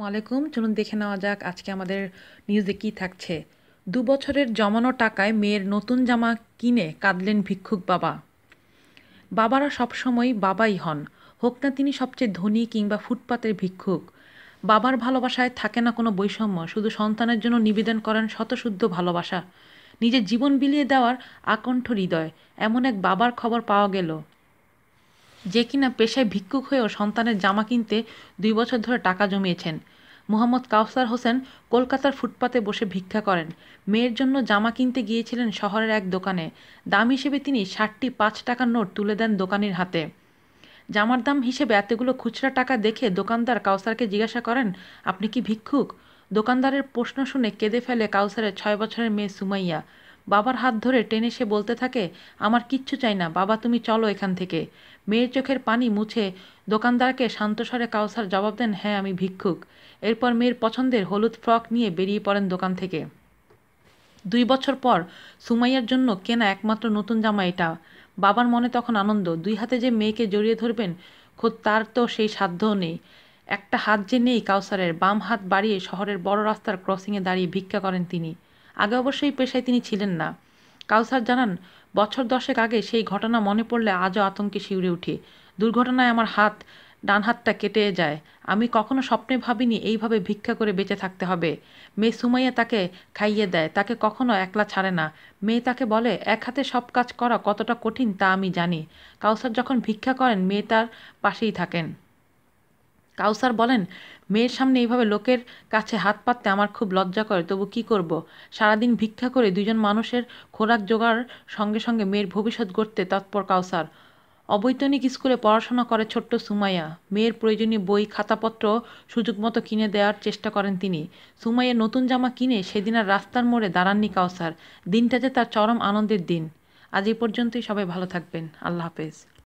আলাইকুম। চলুন দেখে নেওয়া যাক আজকে আমাদের নিউজে কী থাকছে। দু বছরের জমানো টাকায় মেয়ের নতুন জামা কিনে কাঁদলেন ভিক্ষুক বাবা। বাবারা সবসময় বাবাই হন, হোক না তিনি সবচেয়ে ধনী কিংবা ফুটপাতের ভিক্ষুক। বাবার ভালোবাসায় থাকে না কোনো বৈষম্য, শুধু সন্তানের জন্য নিবেদন করেন শতশুদ্ধ ভালোবাসা। নিজের জীবন বিলিয়ে দেওয়ার আকণ্ঠ হৃদয়, এমন এক বাবার খবর পাওয়া গেল। যে কিনা পেশায় ভিক্ষুক হয়েও সন্তানের জামা কিনতে দুই বছর ধরে টাকা জমিয়েছেন। মোহাম্মদ কাউসার হোসেন কলকাতার ফুটপাতে বসে ভিক্ষা করেন। মেয়ের জন্য জামা কিনতে গিয়েছিলেন শহরের এক দোকানে। দাম হিসেবে তিনি ষাটটি পাঁচ টাকার নোট তুলে দেন দোকানির হাতে। জামার দাম হিসেবে এতগুলো খুচরা টাকা দেখে দোকানদার কাউসারকে জিজ্ঞাসা করেন, আপনি কি ভিক্ষুক? দোকানদারের প্রশ্ন শুনে কেঁদে ফেলে কাউসারের ছয় বছরের মেয়ে সুমাইয়া। বাবার হাত ধরে টেনে সে বলতে থাকে, আমার কিচ্ছু চাই না, বাবা তুমি চলো এখান থেকে। মেয়ের চোখের পানি মুছে দোকানদারকে শান্তস্বরে কাউসার জবাব দেন হ্যাঁ আমি ভিক্ষুক। এরপর মেয়ের পছন্দের হলুদ ফ্রক নিয়ে বেরিয়ে পড়েন দোকান থেকে। দুই বছর পর সুমাইয়ার জন্য কেনা একমাত্র নতুন জামা এটা। বাবার মনে তখন আনন্দ, দুই হাতে যে মেয়েকে জড়িয়ে ধরবেন, খোদ তার তো সেই সাধ্যও নেই। একটা হাত যে নেই কাউসারের, বাম হাত বাড়িয়ে শহরের বড় রাস্তার ক্রসিংয়ে দাঁড়িয়ে ভিক্ষা করেন তিনি। আগে অবশ্যই পেশায় তিনি ছিলেন না। কাউসার জানান, বছর দশেক আগে সেই ঘটনা মনে পড়লে আজও আতঙ্কে শিউরে উঠে। দুর্ঘটনায় আমার হাত ডান হাতটা কেটে যায়। আমি কখনো স্বপ্নে ভাবিনি এইভাবে ভিক্ষা করে বেঁচে থাকতে হবে। মেয়ে সুমাইয়া তাকে খাইয়ে দেয়, তাকে কখনো একলা ছাড়ে না। মেয়ে তাকে বলে, এক হাতে সব কাজ করা কতটা কঠিন তা আমি জানি। কাউসার যখন ভিক্ষা করেন, মেয়ে তার পাশেই থাকেন। কাউসার বলেন, মেয়ের সামনে এইভাবে লোকের কাছে হাত পাততে আমার খুব লজ্জা করে, তবু কি করব? সারাদিন ভিক্ষা করে দুজন মানুষের খোরাক জোগাড় সঙ্গে সঙ্গে মেয়ের ভবিষ্যৎ গড়তে তৎপর কাউসার। অবৈতনিক স্কুলে পড়াশোনা করে ছোট্ট সুমাইয়া। মেয়ের প্রয়োজনীয় বই, খাতাপত্র, সুযোগ মতো কিনে দেওয়ার চেষ্টা করেন তিনি। সুমাইয়া নতুন জামা কিনে সেদিন আর রাস্তার মোড়ে দাঁড়াননি কাউসার। দিনটা যে তার চরম আনন্দের দিন। আজ এই পর্যন্তই সবাই ভালো থাকবেন। আল্লাহ হাফেজ।